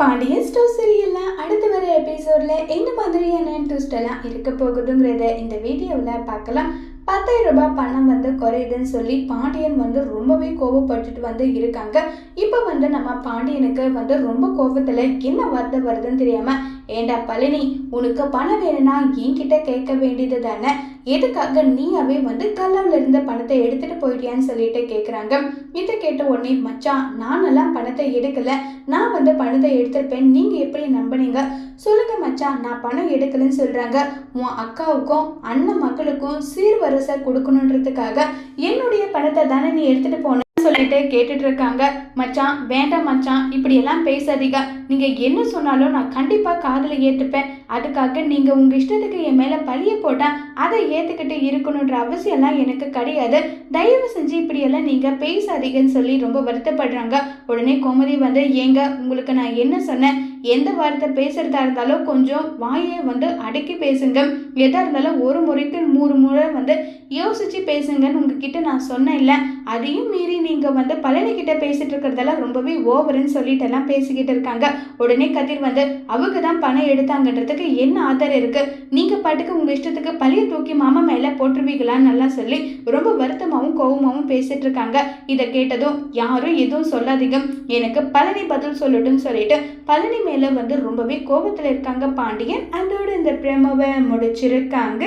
Pandian store சீரியலில் அடுத்து வர எபிசோடில் என்ன மாதிரியான ட்விஸ்டெல்லாம் இருக்க போகுதுங்கிறத இந்த வீடியோவில் பார்க்கலாம். பத்தாயிரம் ரூபாய் பணம் வந்து குறையுதுன்னு சொல்லி பாண்டியன் வந்து ரொம்பவே கோவப்பட்டுட்டு வந்து இருக்காங்க. இப்போ வந்து நம்ம பாண்டியனுக்கு வந்து ரொம்ப கோபத்தில் என்ன வார்த்தை வருதுன்னு தெரியாமல் ஏண்டா பழனி உனக்கு பணம் வேணும்னா என்கிட்ட கேட்க வேண்டியது தானே? எதுக்காக நீயாவே வந்து கல்லாவில் இருந்த பணத்தை எடுத்துட்டு போயிட்டியான்னு சொல்லிட்டு கேட்குறாங்க இதை கேட்ட உடனே மச்சான் நானெல்லாம் பணத்தை எடுக்கல. நான் வந்து பணத்தை எடுத்திருப்பேன். நீங்கள் எப்படி நம்பினீங்க? சொல்லுங்க மச்சான் நான் பணம் எடுக்கலன்னு சொல்கிறாங்க உன் அக்காவுக்கும் அண்ணன் மக்களுக்கும் சீர்வரிசை கொடுக்கணுன்றதுக்காக என்னுடைய பணத்தை தானே நீ எடுத்துகிட்டு போன சொல்லிட்டு கேட்டுட்டு இருக்காங்க. மச்சான் வேண்டாம் மச்சான் இப்படியெல்லாம் பேசாதீங்க. நீங்கள் என்ன சொன்னாலும் நான் கண்டிப்பாக காதில் ஏற்றுப்பேன் அதுக்காக நீங்கள் உங்கள் இஷ்டத்துக்கு என் மேலே பழிய போட்டால் அதை ஏற்றுக்கிட்டு இருக்கணுன்ற அவசியம்லாம் எனக்கு கிடையாது. தயவு செஞ்சு இப்படியெல்லாம் நீங்கள் பேசாதீங்கன்னு சொல்லி ரொம்ப வருத்தப்படுறாங்க. உடனே கோமதி வந்து ஏங்க உங்களுக்கு நான் என்ன சொன்னேன்? எந்த வார்த்தை பேசுகிறதா இருந்தாலும் கொஞ்சம் வாயை வந்து அடக்கி பேசுங்க. எதாக இருந்தாலும் ஒரு முறைக்கு நூறு முறை வந்து யோசிச்சு பேசுங்கன்னு உங்ககிட்ட நான் சொன்னேன் இல்லை அதையும் மீறி நீங்கள் வந்து பழனிக்கிட்ட பேசிகிட்டு இருக்கிறதெல்லாம் ரொம்பவே ஓவருன்னு சொல்லிட்டு எல்லாம் பேசிக்கிட்டு இருக்காங்க. உடனே கதிர் வந்து அவங்க தான் பணம் எடுத்தாங்கன்றதுக்கு என்ன ஆதாரம் இருக்கு? நீங்க பாட்டுக்கு உங்க இஷ்டத்துக்கு பழைய தூக்கி மாமா மேல போட்டுருவீங்களான்னு நல்லா சொல்லி ரொம்ப வருத்தமாவும் கோவமாவும் பேசிட்டு இருக்காங்க. இதை கேட்டதும் யாரும் எதுவும் சொல்லாதீங்க. எனக்கு பழனி பதில் சொல்லட்டும்னு சொல்லிட்டு பழனி மேல வந்து ரொம்பவே கோபத்துல இருக்காங்க பாண்டியன். அதோட இந்த பிரமவை முடிச்சிருக்காங்க.